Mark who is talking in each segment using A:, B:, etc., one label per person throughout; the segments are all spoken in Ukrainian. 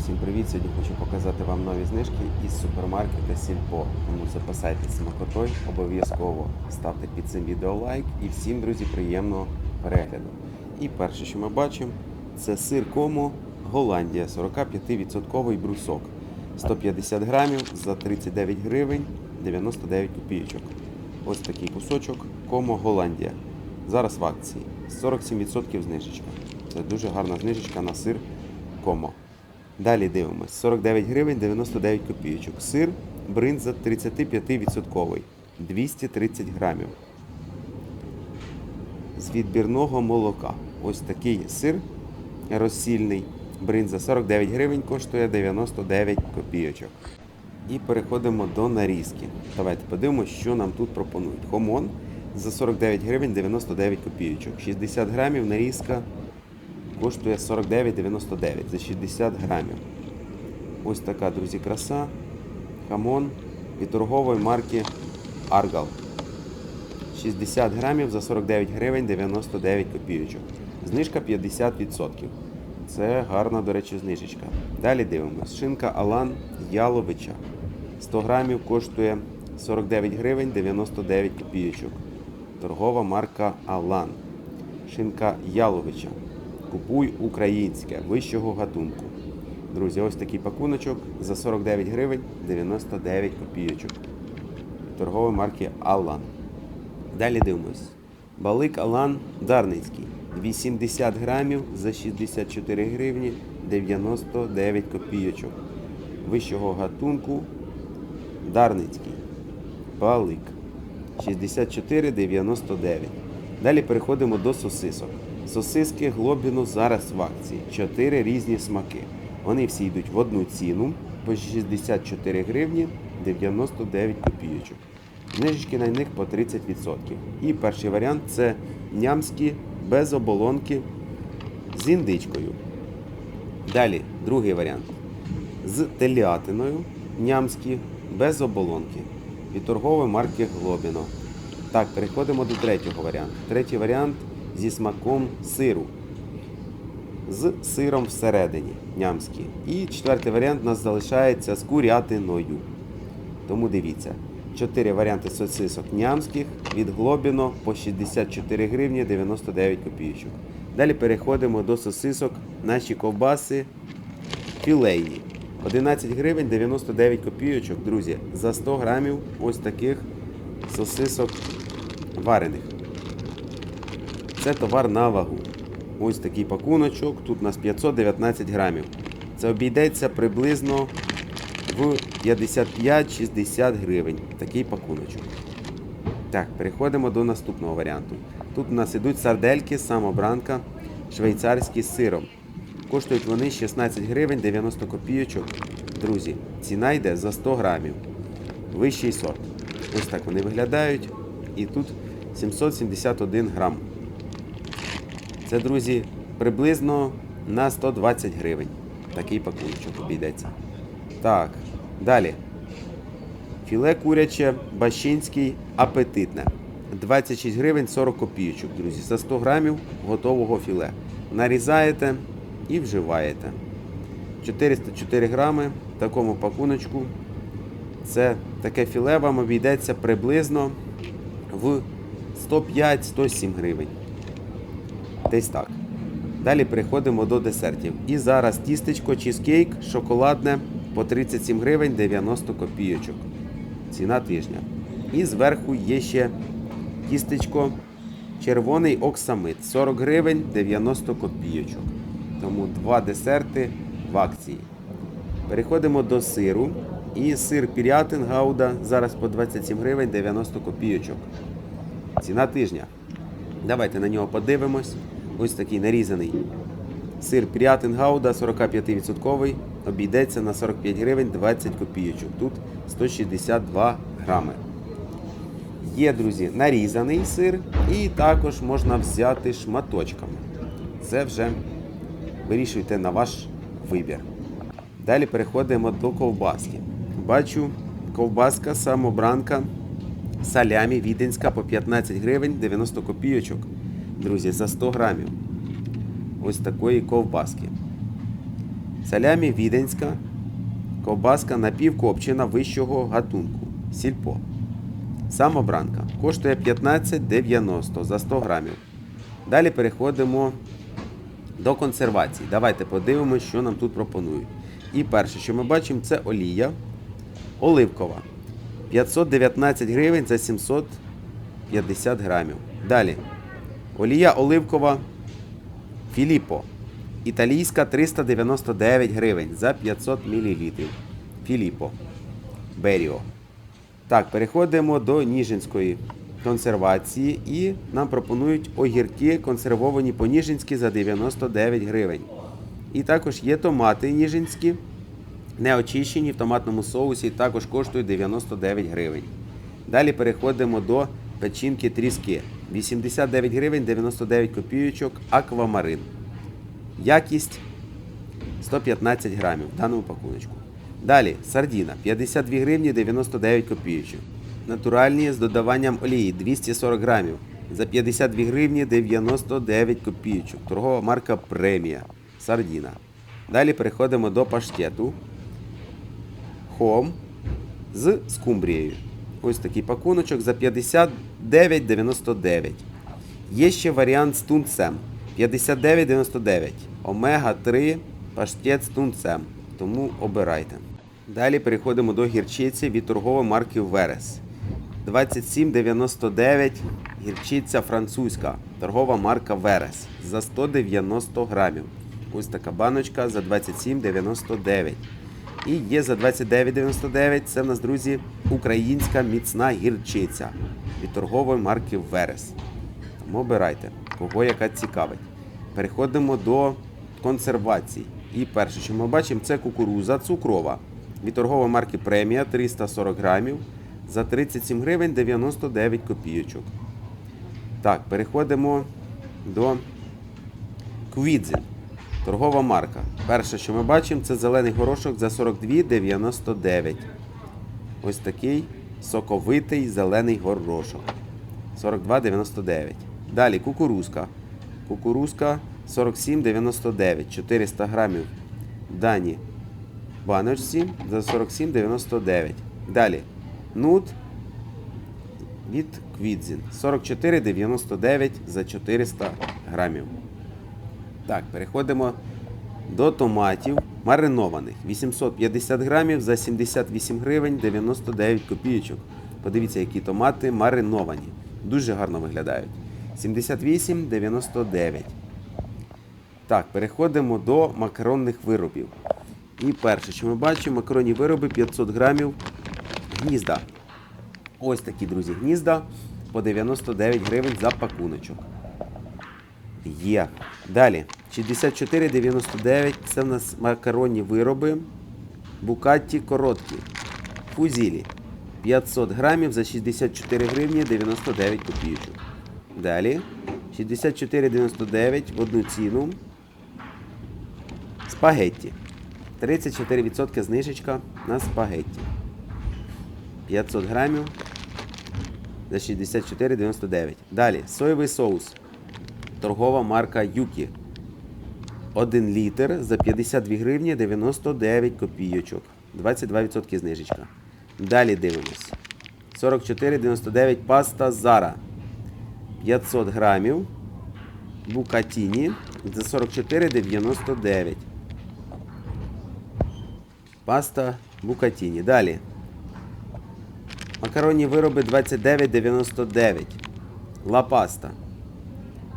A: всім привіт! Сьогодні хочу показати вам нові знижки із супермаркета Сільпо. Тому запасайтесь смакотою, обов'язково ставте під цим відео лайк і всім, друзі, приємного перегляду. І перше, що ми бачимо, це сир Комо Голландія, 45% брусок. 150 грамів за 39 гривень 99 копійочок. Ось такий кусочок Комо Голландія. Зараз в акції 47% знижечка. Це дуже гарна знижечка на сир Комо. Далі дивимось. 49 гривень 99 копійочок. Сир бринза 35%. 230 грамів. З відбірного молока. Ось такий сир розсільний. Бринза 49 гривень коштує 99 копійочок. І переходимо до нарізки. Давайте подивимося, що нам тут пропонують. Хомон за 49 гривень 99 копійочок. 60 грамів нарізка коштує 49,99 за 60 грамів. Ось така, друзі, краса. Хамон від торгової марки Argal. 60 грамів за 49 гривень 99 копійочок. Знижка 50%. Це гарна, до речі, знижечка. Далі дивимось. Шинка Алан Яловича. 100 грамів коштує 49 гривень 99 копійочок. Торгова марка Алан. Шинка Яловича. Купуй українське вищого гатунку. Друзі, ось такий пакуночок за 49 гривень 99 копійочок. Торгової марки Алан. Далі дивимось. Балик Алан Дарницький. 80 грамів за 64 гривні 99 копійочок. Вищого гатунку Дарницький. Балик. 64,99. Далі переходимо до сосисок. Сосиски Глобіно зараз в акції. 4 різні смаки. Вони всі йдуть в одну ціну по 64 гривні 99 копійочок. Знижечки на них по 30%. І перший варіант це нямські без оболонки з індичкою. Далі другий варіант. З телятиною нямські без оболонки від торгової марки Глобіно. Так, переходимо до третього варіанту. Третій варіант зі смаком сиру. З сиром всередині нямський. І четвертий варіант у нас залишається з курятиною. Тому дивіться. Чотири варіанти сосисок нямських від Глобіно по 64 гривні 99 копійочок. Далі переходимо до сосисок наші ковбаси філейні. 11 гривень 99 копійочок, друзі, за 100 грамів ось таких сосисок варених. Це товар на вагу. Ось такий пакуночок. Тут у нас 519 грамів. Це обійдеться приблизно в 55-60 гривень. Такий пакуночок. Так, переходимо до наступного варіанту. Тут у нас ідуть сардельки, самобранка, швейцарські з сиром. Коштують вони 16 гривень 90 копійочок. Друзі, ціна йде за 100 грамів. Вищий сорт. Ось так вони виглядають. І тут 771 грам. Це, друзі, приблизно на 120 гривень. Такий пакуночок обійдеться. Так, далі. Філе куряче Бащинський апетитне. 26 гривень 40 копійочок, друзі. За 100 грамів готового філе. Нарізаєте і вживаєте. 404 грами в такому пакуночку. Це таке філе вам обійдеться приблизно в 105-107 гривень. Десь так. Далі переходимо до десертів. І зараз тістечко чізкейк шоколадне по 37 гривень 90 копійочок. Ціна тижня. І зверху є ще тістечко червоний оксамит 40 гривень 90 копійочок. Тому два десерти в акції. Переходимо до сиру. І сир Пірятин Гауда зараз по 27 гривень 90 копійочок. Ціна тижня. Давайте на нього подивимось. Ось такий нарізаний сир Пірятин 45% обійдеться на 45 гривень 20 копійочок. Тут 162 грами. Є, друзі, нарізаний сир і також можна взяти шматочками. Це вже вирішуйте на ваш вибір. Далі переходимо до ковбаски. Бачу, ковбаска самобранка салямі віденська по 15 гривень 90 копійочок. Друзі, за 100 грамів. Ось такої ковбаски. Салямі віденська, ковбаска напівкопчена вищого гатунку. Сільпо. Самобранка. Коштує 15,90 за 100 грамів. Далі переходимо до консервації. Давайте подивимося, що нам тут пропонують. І перше, що ми бачимо, це олія оливкова. 519 гривень за 750 грамів. Далі. Олія оливкова Філіппо. Італійська 399 гривень за 500 мл. Філіппо. Беріо. Так, переходимо до Ніжинської консервації і нам пропонують огірки консервовані по-ніжинськи за 99 гривень. І також є томати ніжинські, не очищені в томатному соусі, також коштують 99 гривень. Далі переходимо до печінки тріски. 89 гривень 99 копійочок аквамарин. Якість 115 грамів в даному пакуночку. Далі сардіна 52 гривні 99 копійочок. Натуральні з додаванням олії 240 грамів за 52 гривні 99 копійочок. Торгова марка премія. Сардіна. Далі переходимо до паштету. Хом з скумбрією. Ось такий пакуночок за 59,99. Є ще варіант з тунцем. 59,99. Омега 3 паштет з тунцем. Тому обирайте. Далі переходимо до гірчиці від торгової марки Верес. 27,99 гірчиця французька. Торгова марка Верес за 190 грамів. Ось така баночка за 27,99. І є за 29,99. Це в нас, друзі, українська міцна гірчиця від торгової марки Верес. Тому обирайте, кого яка цікавить. Переходимо до консервації. І перше, що ми бачимо, це кукуруза цукрова від торгової марки Премія 340 грамів за 37 гривень 99 копійочок. Так, переходимо до Квідзін. Торгова марка. Перше, що ми бачимо, це зелений горошок за 42,99. Ось такий соковитий зелений горошок. 42,99. Далі кукурузка. Кукурузка 47,99. 400 грамів. Дані баночці за 47,99. Далі. Нут від Квідзін. 44,99 за 400 грамів. Так, переходимо до томатів маринованих. 850 грамів за 78 гривень 99 копійочок. Подивіться, які томати мариновані. Дуже гарно виглядають. 78,99. Так, переходимо до макаронних виробів. І перше, що ми бачимо, макаронні вироби 500 грамів гнізда. Ось такі, друзі, гнізда по 99 гривень за пакуночок. Є. Далі. 64,99 це в нас макаронні вироби. Букатті короткі. Фузілі. 500 грамів за 64 гривні 99 копійочок. Далі. 64,99 в одну ціну. Спагетті. 34% знижечка на спагетті. 500 грамів за 64,99. Далі. Соєвий соус. Торгова марка Юкі. 1 літр за 52 гривні 99 копійочок. 22% знижечка. Далі дивимось. 44,99 паста Зара. 500 грамів. Букатіні за 44,99. Паста Букатіні. Далі. Макаронні вироби 29,99. Ла паста.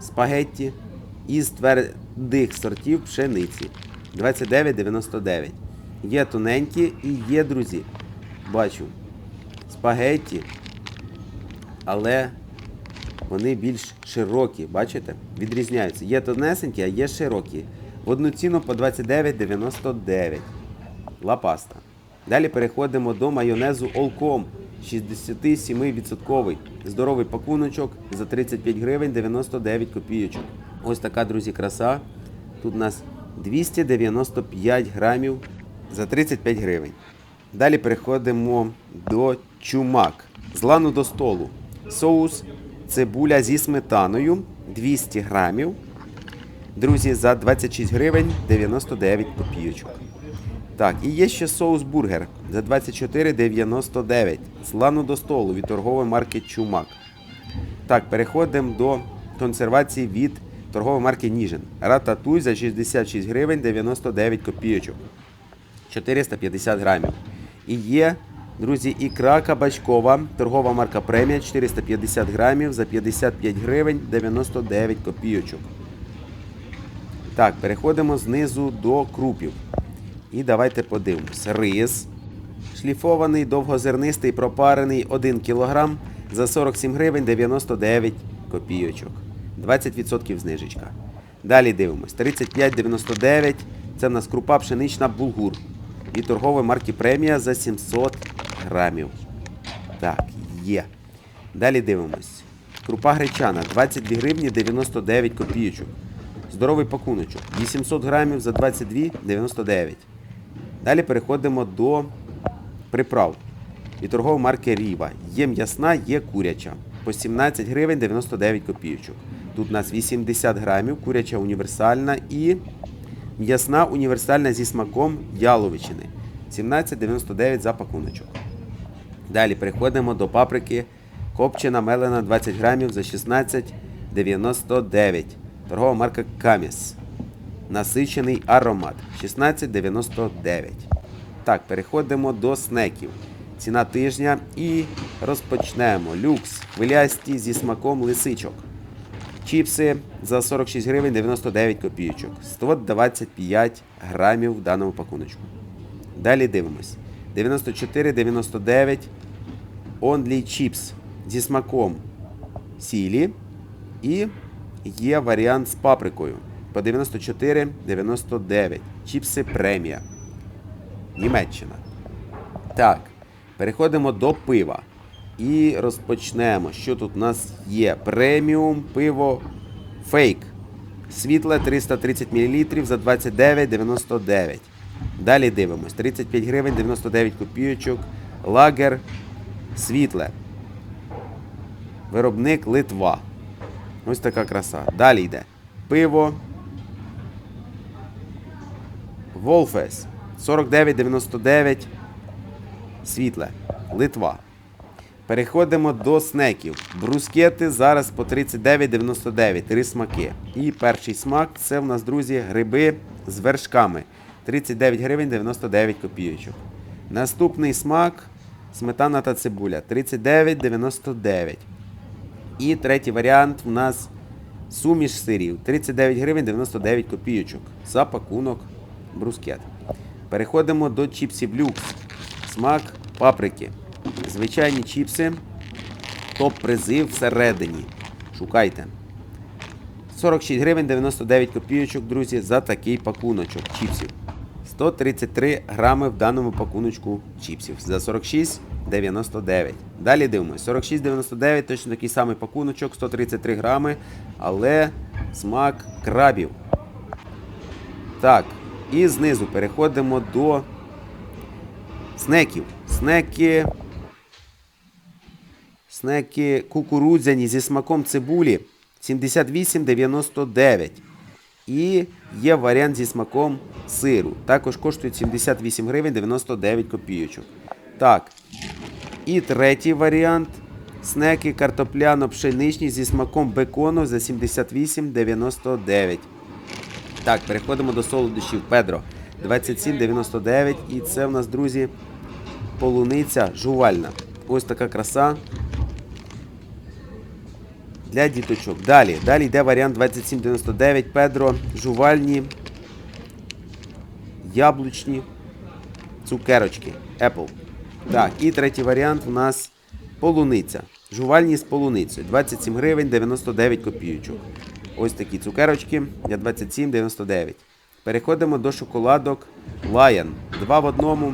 A: Спагетті із твердих сортів пшениці. 29,99. Є тоненькі і є, друзі. Бачу. Спагетті. Але вони більш широкі, бачите? Відрізняються. Є тонесенькі, а є широкі. В одну ціну по 29,99. Ла паста. Далі переходимо до майонезу Олком. 67% здоровий пакуночок за 35 гривень 99 копійочок. Ось така, друзі, краса. Тут у нас 295 грамів за 35 гривень. Далі переходимо до чумак. З лану до столу. Соус цибуля зі сметаною 200 грамів друзі, за 26 гривень 99 копійочок. Так, і є ще соус бургер за 24,99. З лану до столу від торгової марки Чумак. Так, переходимо до консервації від торгової марки Ніжин. Рататуй за 66 гривень 99 копійочок. 450 грамів. І є, друзі, ікра кабачкова, торгова марка премія 450 грамів за 55 гривень 99 копійочок. Так, переходимо знизу до крупів. І давайте подивимось. Рис. Шліфований, довгозернистий, пропарений 1 кг за 47 гривень 99 копійочок. 20% знижечка. Далі дивимось. 35,99. Це в нас крупа пшенична булгур. І торгової марки премія за 700 грамів. Так, є. Далі дивимось. Крупа гречана 22 гривні 99 копійочок. Здоровий пакуночок. 800 грамів за 22,99. Далі переходимо до приправ. І торгової марки Ріва. Є м'ясна, є куряча. По 17 гривень 99 копійочок. Тут у нас 80 грамів, куряча універсальна і м'ясна універсальна зі смаком яловичини. 17,99 за пакуночок. Далі переходимо до паприки. Копчена мелена 20 грамів за 16,99. Торгова марка Каміс. Насичений аромат 16,99. Так, переходимо до снеків. Ціна тижня і розпочнемо. Люкс. Хвилясті зі смаком лисичок. Чіпси за 46 гривень 99 копійочок. 125 грамів в даному пакуночку. Далі дивимось. 94,99 Only Chips зі смаком сілі. І є варіант з паприкою по 94,99. Чіпси премія. Німеччина. Так, переходимо до пива. І розпочнемо. Що тут у нас є? Преміум пиво фейк. Світле 330 мл за 29,99. Далі дивимось. 35 гривень 99 копійочок. Лагер світле. Виробник Литва. Ось така краса. Далі йде. Пиво. Волфес. 49,99. Світле. Литва. Переходимо до снеків. Брускети зараз по 39,99. Три смаки. І перший смак це в нас, друзі, гриби з вершками. 39 гривень 99 копійочок. Наступний смак сметана та цибуля. 39,99. І третій варіант у нас суміш сирів. 39 гривень 99 копійочок. За пакунок брускет. Переходимо до чіпсів люкс. Смак паприки. Звичайні чіпси. Топ-призи всередині. Шукайте. 46 гривень 99 копійочок, друзі, за такий пакуночок чіпсів. 133 грами в даному пакуночку чіпсів. За 46,99. Далі дивимось. 46,99, точно такий самий пакуночок, 133 грами, але смак крабів. Так, і знизу переходимо до снеків. Снеки. Снеки кукурудзяні зі смаком цибулі 78,99. І є варіант зі смаком сиру. Також коштують 78 гривень 99 копійочок. Так. І третій варіант. Снеки картопляно-пшеничні зі смаком бекону за 78,99. Так, переходимо до солодощів Педро. 27,99. І це в нас, друзі, полуниця жувальна. Ось така краса. Для діточок. Далі. Далі йде варіант 27,99. Педро. Жувальні. Яблучні. Цукерочки. Apple. Так, і третій варіант у нас полуниця. Жувальні з полуницею. 27 гривень 99 копійочок. Ось такі цукерочки для 27,99. Переходимо до шоколадок Lion. Два в одному.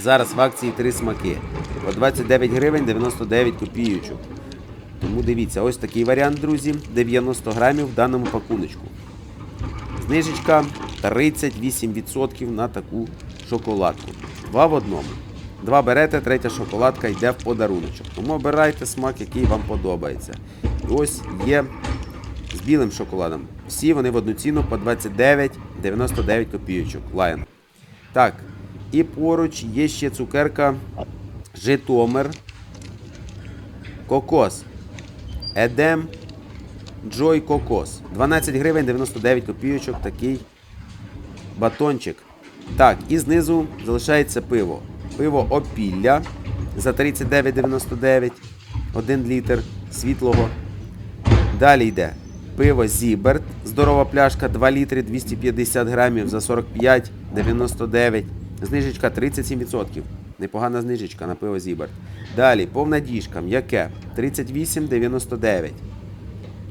A: Зараз в акції три смаки. По 29 гривень 99 копійочок. Тому дивіться, ось такий варіант, друзі. 90 грамів в даному пакуночку. Знижечка 38% на таку шоколадку. Два в одному. Два берете, третя шоколадка йде в подаруночок. Тому обирайте смак, який вам подобається. І ось є з білим шоколадом. Всі вони в одну ціну по 29,99 копійочок. Lion. Так. І поруч є ще цукерка Житомир. Кокос. Едем Джой Кокос. 12 гривень 99 копійочок. Такий батончик. Так, і знизу залишається пиво. Пиво Опілля за 39,99. 1 літр світлого. Далі йде пиво Зіберт. Здорова пляшка 2 літри 250 грамів за 45,99. Знижечка 37%. Непогана знижечка на пиво Зіберт. Далі повна діжка. М'яке 38,99.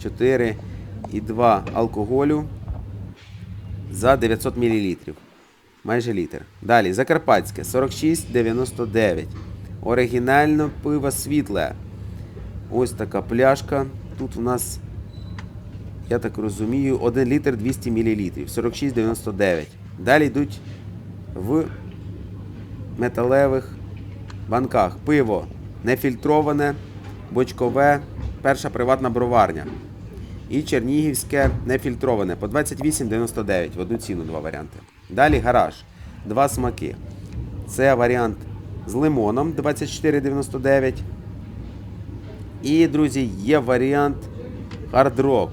A: 4 і 2 алкоголю за 900 мл. Майже літр. Далі Закарпатське 46,99. Оригінально пиво світле. Ось така пляшка. Тут у нас, я так розумію, 1 літр 200 мл. 46,99. Далі йдуть в металевих банках. Пиво нефільтроване, бочкове, перша приватна броварня. І чернігівське нефільтроване по 28,99 в одну ціну два варіанти. Далі гараж. Два смаки. Це варіант з лимоном 24,99. І, друзі, є варіант Rock.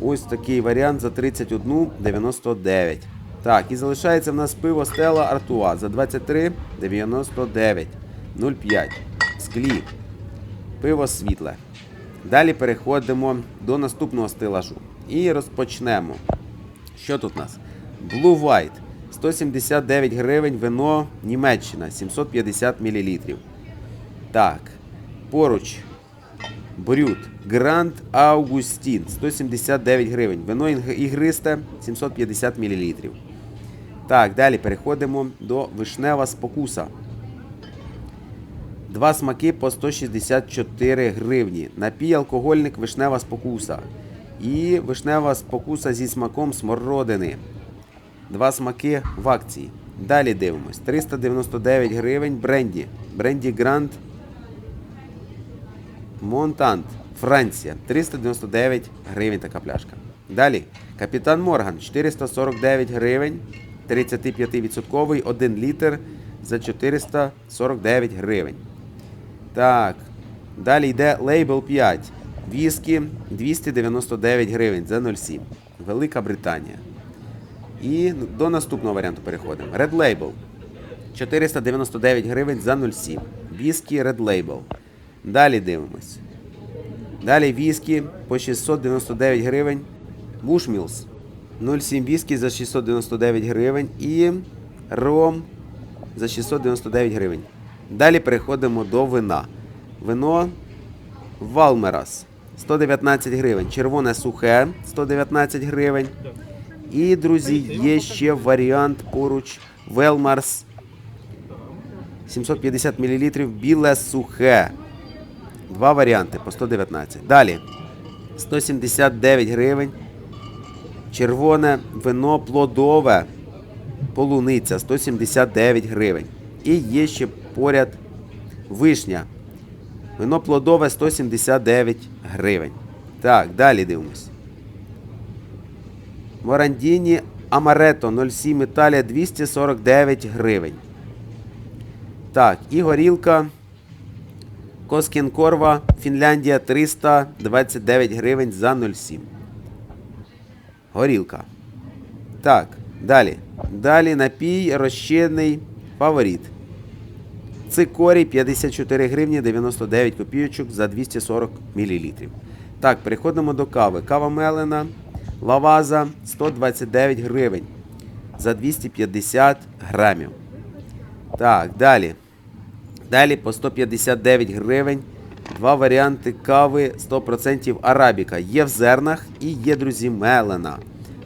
A: Ось такий варіант за 31,99. Так, і залишається в нас пиво Стела Артуа за 23,99. 0,5. Склі. Пиво світле. Далі переходимо до наступного стелажу. І розпочнемо. Що тут у нас? Blue White. 179 гривень вино Німеччина 750 мл. Так. Поруч. Брют. Гранд Аугустін 179 гривень. Вино ігристе 750 мл. Так, далі переходимо до вишнева спокуса. Два смаки по 164 гривні. Напій алкогольник вишнева спокуса. І вишнева спокуса зі смаком смородини. Два смаки в акції. Далі дивимось. 399 гривень бренді. Бренді Гранд Монтант. Франція. 399 гривень така пляшка. Далі. Капітан Морган. 449 гривень. 35% 1 літр за 449 гривень. Так. Далі йде лейбл 5. Віскі 299 гривень за 0,7. Велика Британія. І до наступного варіанту переходимо. Red Label. 499 гривень за 0,7. Віскі Red Label. Далі дивимось. Далі віскі по 699 гривень. Bushmills. 0,7 віскі за 699 гривень. І ром за 699 гривень. Далі переходимо до вина. Вино Валмерас 119 гривень. Червоне сухе 119 гривень. І, друзі, є ще варіант поруч Велмарс 750 мл. Біле сухе. Два варіанти по 119. Далі 179 гривень. Червоне вино плодове. Полуниця 179 гривень. І є ще поряд вишня. Вино плодове 179 гривень. Так, далі дивимось. Морандіні Амарето 07 Італія 249 гривень. Так, і горілка Коскінкорва Фінляндія 329 гривень за 0,7. Горілка. Так, далі. Далі напій розчинний фаворит. Цикорій 54 гривні 99 копійочок за 240 мл. Так, переходимо до кави. Кава Мелена, лаваза 129 гривень за 250 грамів. Так, далі. Далі по 159 гривень. Два варіанти кави 100% арабіка. Є в зернах і є, друзі, мелена.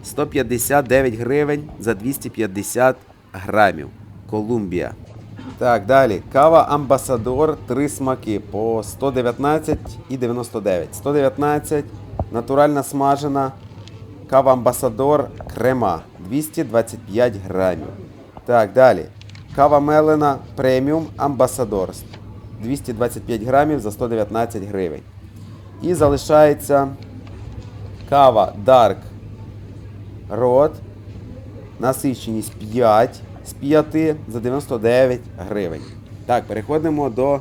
A: 159 гривень за 250 грамів. Колумбія. Так, далі. Кава Амбасадор 3 смаки по 119 і 99. 119 натуральна смажена. Кава Амбасадор крема 225 грамів. Так, далі. Кава Мелена преміум Амбасадор 225 грамів за 119 гривень. І залишається Кава Dark Rod. Насиченість 5 з 5 за 99 гривень. Так, переходимо до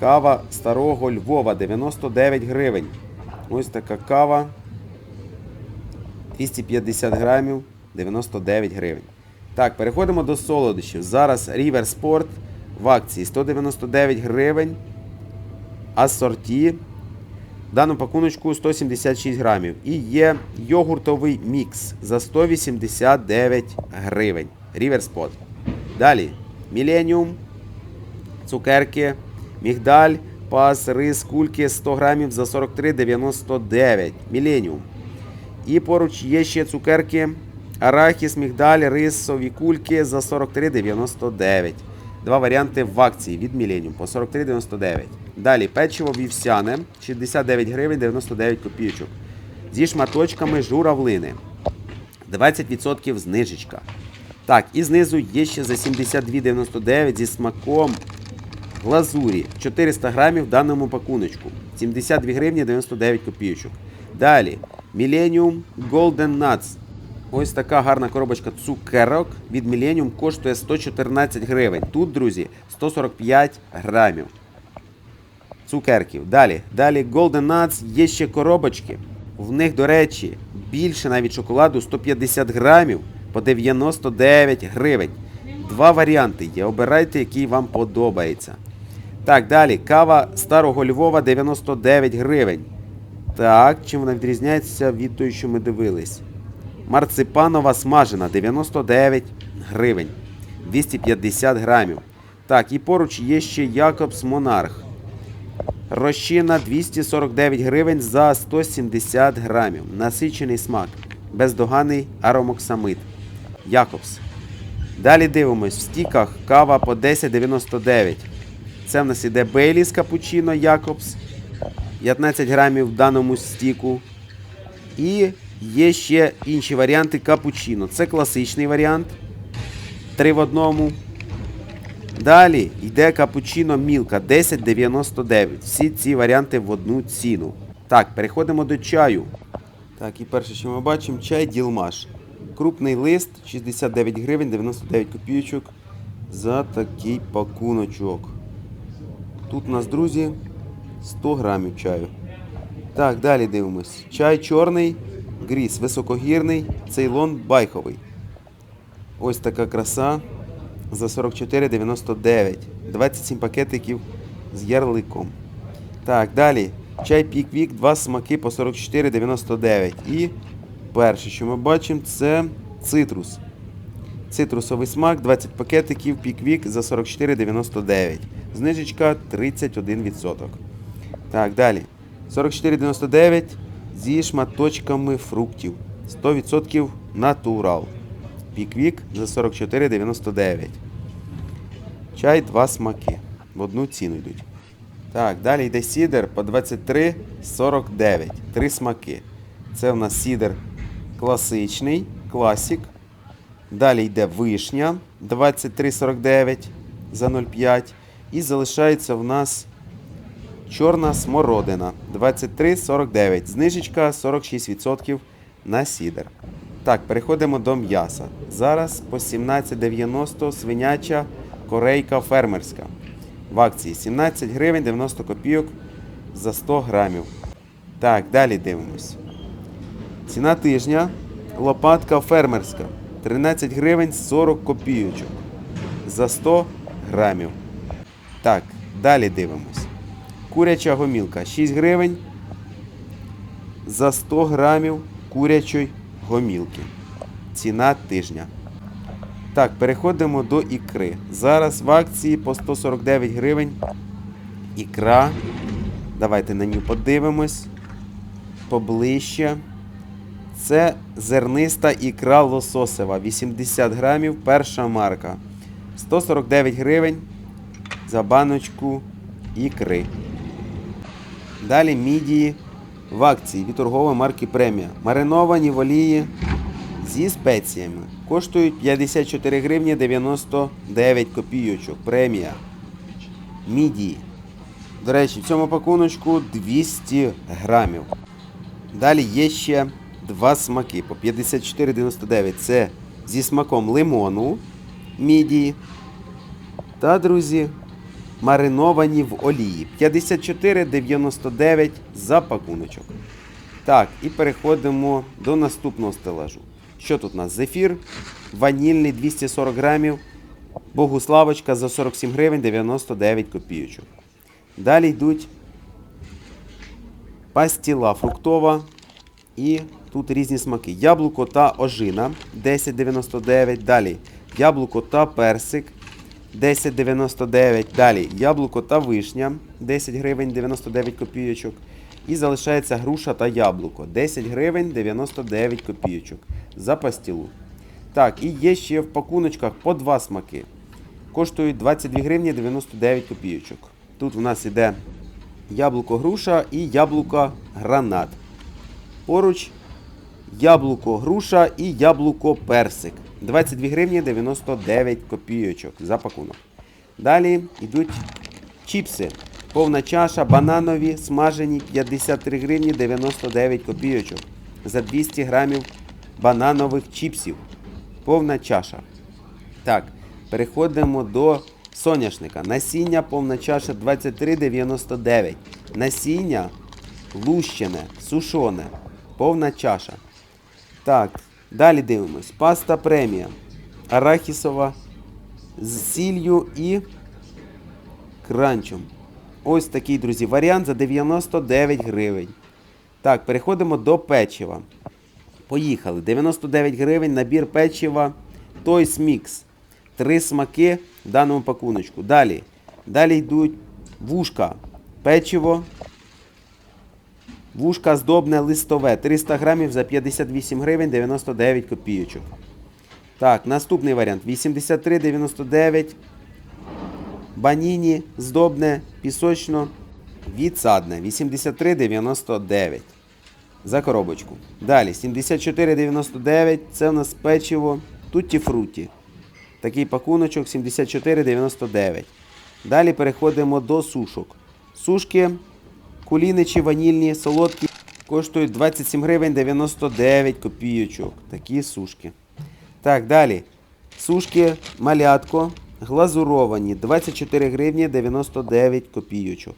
A: кава старого Львова 99 гривень. Ось така кава. 250 грамів 99 гривень. Так, переходимо до солодощів. Зараз River Sport в акції 199 гривень. Асорті. В даному пакуночку 176 грамів. І є йогуртовий мікс за 189 гривень. Sport. Далі. Millennium, цукерки, мігдаль, пас, рис, кульки 100 грамів за 43,99. Millennium. І поруч є ще цукерки, арахіс, мігдаль, рисові кульки за 43,99. Два варіанти в акції від Millennium по 43,99. Далі печиво вівсяне 69 гривень 99 копійочок. Зі шматочками журавлини. 20% знижечка. Так, і знизу є ще за 72,99 зі смаком глазурі 400 грамів в даному пакуночку. 72 гривні 99 копійочок. Далі Millennium Golden Nuts. Ось така гарна коробочка цукерок від Millennium коштує 114 гривень. Тут, друзі, 145 грамів. Цукерків. Далі. Далі Golden Nuts є ще коробочки. В них, до речі, більше навіть шоколаду 150 грамів по 99 гривень. Два варіанти є. Обирайте, який вам подобається. Так, далі. Кава старого Львова 99 гривень. Так, чим вона відрізняється від тої, що ми дивились? Марципанова смажена 99 гривень. 250 грамів. Так, і поруч є ще Якобс Монарх. Розчина 249 гривень за 170 грамів. Насичений смак. Бездоганний аромоксамид. Якобс. Далі дивимось. В стіках кава по 10,99. Це в нас іде Бейліс Капучино Якобс. 15 грамів в даному стіку. І є ще інші варіанти капучино. Це класичний варіант. Три в одному. Далі йде капучино Мілка 10,99. Всі ці варіанти в одну ціну. Так, переходимо до чаю. Так, і перше, що ми бачимо, чай Ділмаш. Крупний лист 69 гривень 99 копійочок за такий пакуночок. Тут у нас, друзі, 100 грамів чаю. Так, далі дивимось. Чай чорний, гріс високогірний, цейлон байховий. Ось така краса за 44,99. 27 пакетиків з ярликом. Так, далі. Чай піквік, два смаки по 44,99. І перше, що ми бачимо, це цитрус. Цитрусовий смак, 20 пакетиків, піквік за 44,99. Знижечка 31%. Так, далі. 44,99 зі шматочками фруктів. 100% натурал. Піквік за 44,99. Чай два смаки. В одну ціну йдуть. Так, далі йде сідер по 23,49. Три смаки. Це в нас сідер класичний, класік. Далі йде вишня 23,49 за 0,5. І залишається в нас чорна смородина 23,49. Знижечка 46% на сідер. Так, переходимо до м'яса. Зараз по 17,90 свиняча корейка фермерська. В акції 17 гривень 90 копійок за 100 грамів. Так, далі дивимось. Ціна тижня лопатка фермерська 13 гривень 40 копійочок за 100 грамів. Так, далі дивимось. Куряча гомілка 6 гривень за 100 грамів курячої гомілки. Ціна тижня. Так, переходимо до ікри. Зараз в акції по 149 гривень. Ікра. Давайте на нього подивимось. Поближче. Це зерниста ікра лососева. 80 грамів, перша марка. 149 гривень за баночку ікри. Далі мідії в акції від торгової марки Премія. Мариновані олії зі спеціями. Коштують 54 гривні 99 копійочок. Премія. Мідії. До речі, в цьому пакуночку 200 грамів. Далі є ще два смаки по 54,99. Це зі смаком лимону, мідії. Та, друзі, мариновані в олії. 54,99 за пакуночок. Так, і переходимо до наступного стелажу. Що тут у нас? Зефір, ванільний 240 грамів, Богуславочка за 47 гривень 99 копійочок. Далі йдуть пастіла фруктова. І тут різні смаки. Яблуко та ожина 10,99. Далі яблуко та персик 10,99. Далі яблуко та вишня 10 гривень 99 копійочок. І залишається груша та яблуко 10 гривень 99 копійочок за пастілу. Так, і є ще в пакуночках по два смаки. Коштують 22 гривні 99 копійочок. Тут в нас іде яблуко груша і яблуко гранат. Поруч яблуко груша і яблуко персик. 22 гривні 99 копійочок за пакунок. Далі йдуть чіпси. Повна чаша, бананові, смажені 53 гривні 99 копійочок. За 200 грамів бананових чіпсів. Повна чаша. Так, переходимо до соняшника. Насіння повна чаша 23,99. Насіння лущене, сушоне, повна чаша. Так, далі дивимось. Паста премія. Арахісова з сіллю і кранчем. Ось такий, друзі, варіант за 99 гривень. Так, переходимо до печива. Поїхали. 99 гривень набір печива Toys Mix. Три смаки в даному пакуночку. Далі. Далі йдуть вушка. Печиво. Вушка здобне листове. 300 грамів за 58 гривень 99 копійочок. Так, наступний варіант. 83,99. Баніні здобне пісочно відсадне. 83,99 за коробочку. Далі 74,99 це у нас печиво Тутті Фруті. Такий пакуночок 74,99. Далі переходимо до сушок. Сушки куліничі ванільні, солодкі коштують 27 гривень 99 копійочок. Такі сушки. Так, далі. Сушки малятко глазуровані 24 гривні 99 копійочок.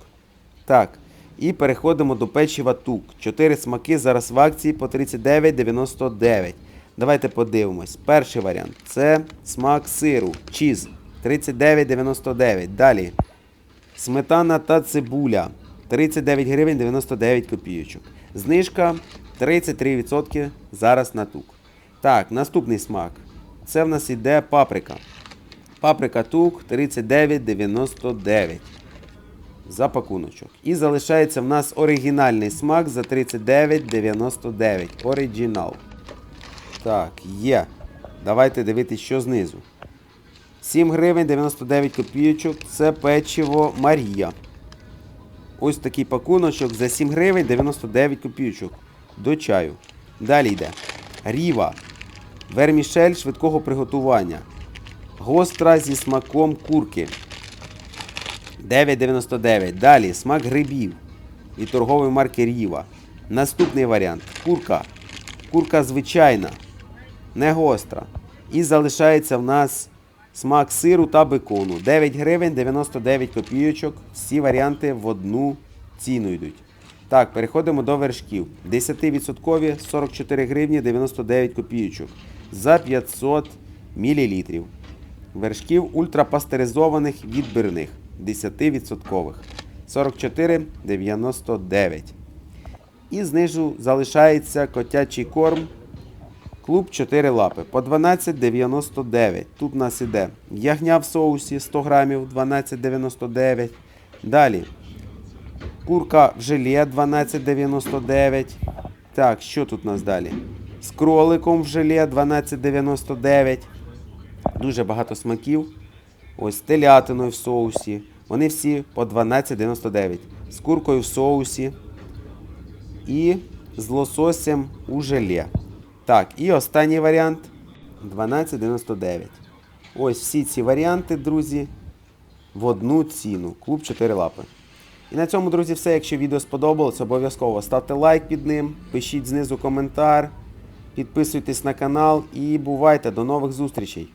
A: Так. І переходимо до печива тук. Чотири смаки зараз в акції по 39,99. Давайте подивимось. Перший варіант це смак сиру. Чіз 39,99. Далі. Сметана та цибуля 39 гривень 99 копійочок. Знижка 33% зараз на тук. Так, наступний смак. Це в нас іде паприка. Паприка тук 39,99 за пакуночок. І залишається в нас оригінальний смак за 39,99. Оригінал. Так, є. Давайте дивитися, що знизу. 7 гривень 99 копійочок. Це печиво Марія. Ось такий пакуночок за 7 гривень 99 копійочок. До чаю. Далі йде. Ріва. Вермішель швидкого приготування. Гостра зі смаком курки. 9,99. Далі смак грибів і торгової марки Ріва. Наступний варіант. Курка. Курка звичайна, не гостра. І залишається в нас смак сиру та бекону. 9 гривень 99 копійочок. Всі варіанти в одну ціну йдуть. Так, переходимо до вершків. 10% 44 гривні 99 копійочок. За 500 мл. Вершків ультрапастеризованих відбірних. 10%. 44,99. І знизу залишається котячий корм. Клуб 4 лапи по 12,99. Тут у нас іде ягня в соусі 100 грамів 12,99. Далі курка в желе 12,99. Так, що тут у нас далі? З кроликом в желе 12,99. Дуже багато смаків. Ось телятиною в соусі. Вони всі по 12,99. З куркою в соусі. І з лососем у желе. Так, і останній варіант 12,99. Ось всі ці варіанти, друзі, в одну ціну. Клуб 4 лапи. І на цьому, друзі, все. Якщо відео сподобалось, обов'язково ставте лайк під ним, пишіть знизу коментар, підписуйтесь на канал і бувайте до нових зустрічей.